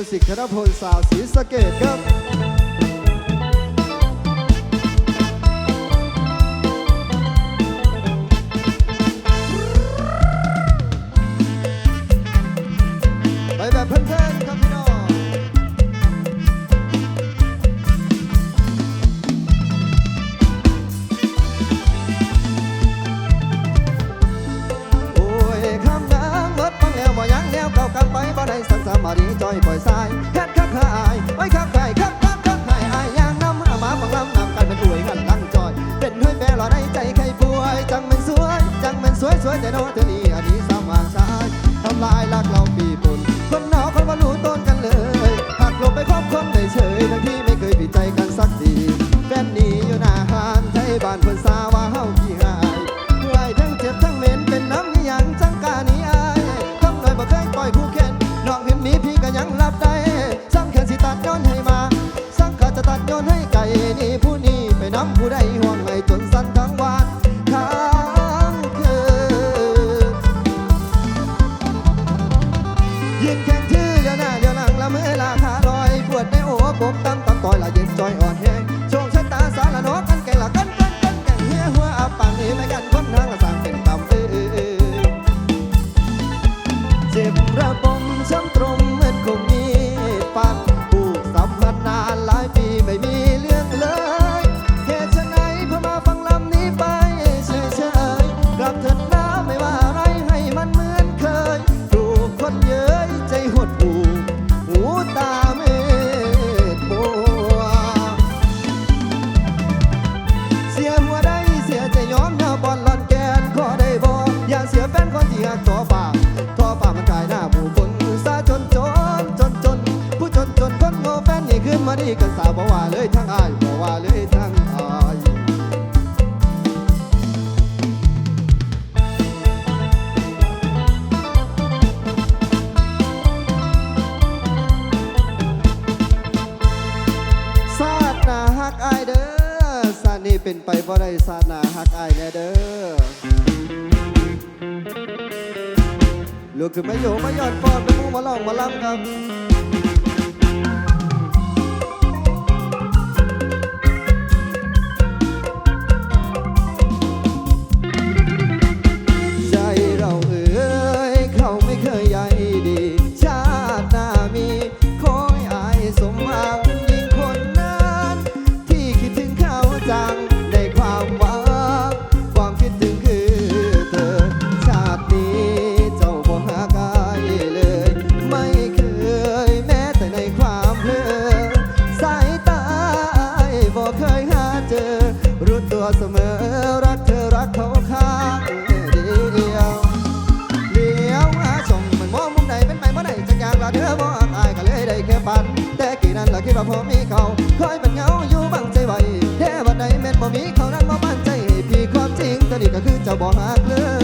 มิวสิกธนพลสาวศรีสะเกดครับ San Francisco. ดีก็สาวบ่ว่าเลยทั้งอายบ่ว่าเลยทั้งอายซาดนาฮักอายเด้อซาดนี่เป็นไปบ่ได้ซาดนาฮักอายแน่เด้อลูกคือนมาโยมาหยอดฟอนเป็นมูมาล่องมาล้ำครับ ขาคอยเป็นเงาอยู่บังใจไว้แค่วันใดแม่นบ่มีเขานั้นบ่มั่นใจพี่ความจริงตอนนี้ก็คือเจ้าบ่หักเลย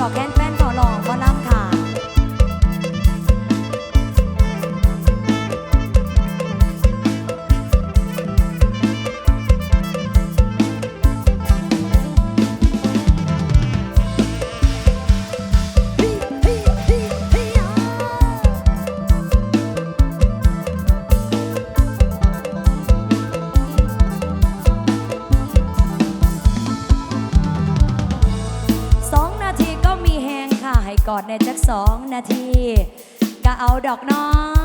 บอกแก้นแป้นขอหล่อกบอลำ ในจักสองนาทีก็เอาดอกน้อง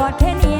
กอดแค่นี้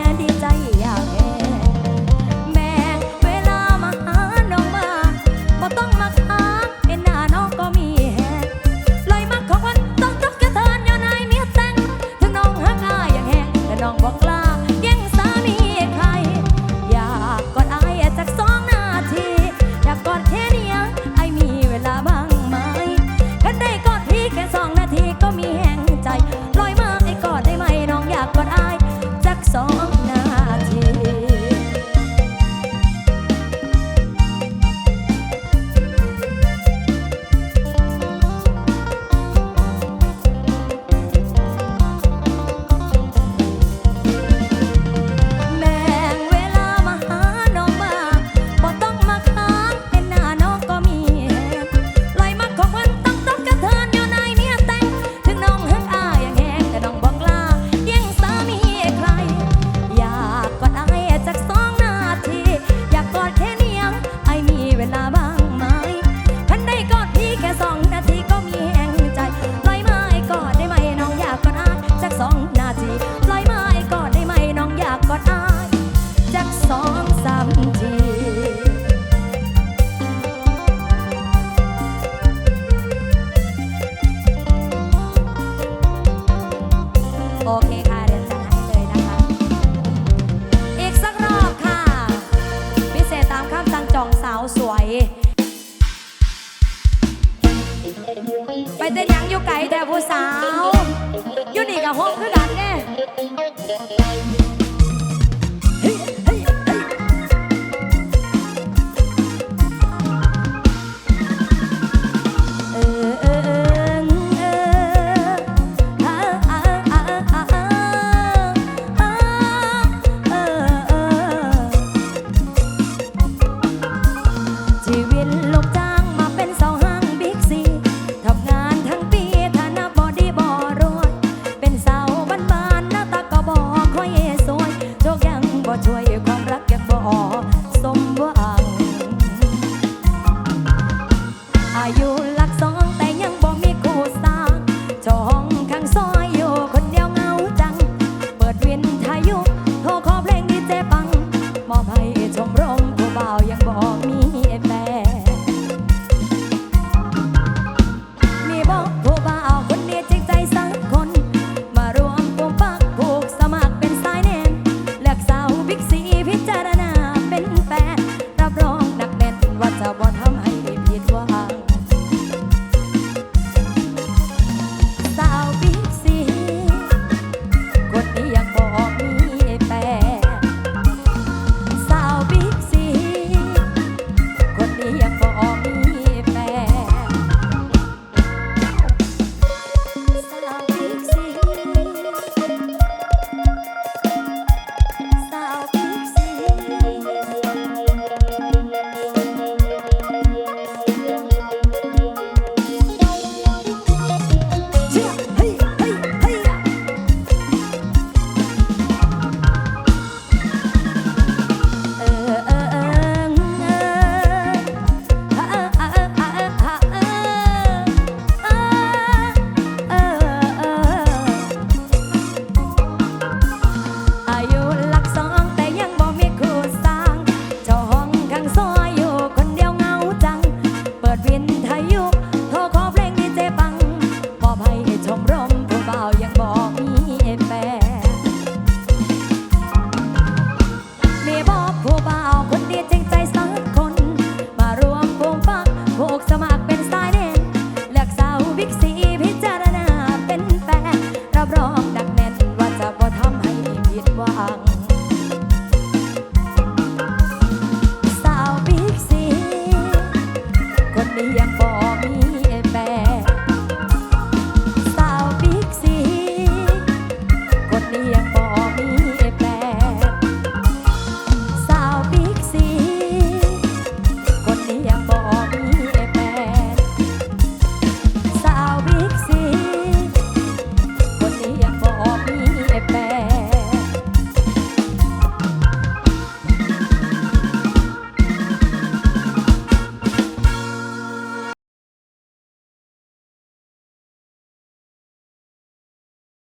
ชีวิตลูกจ 光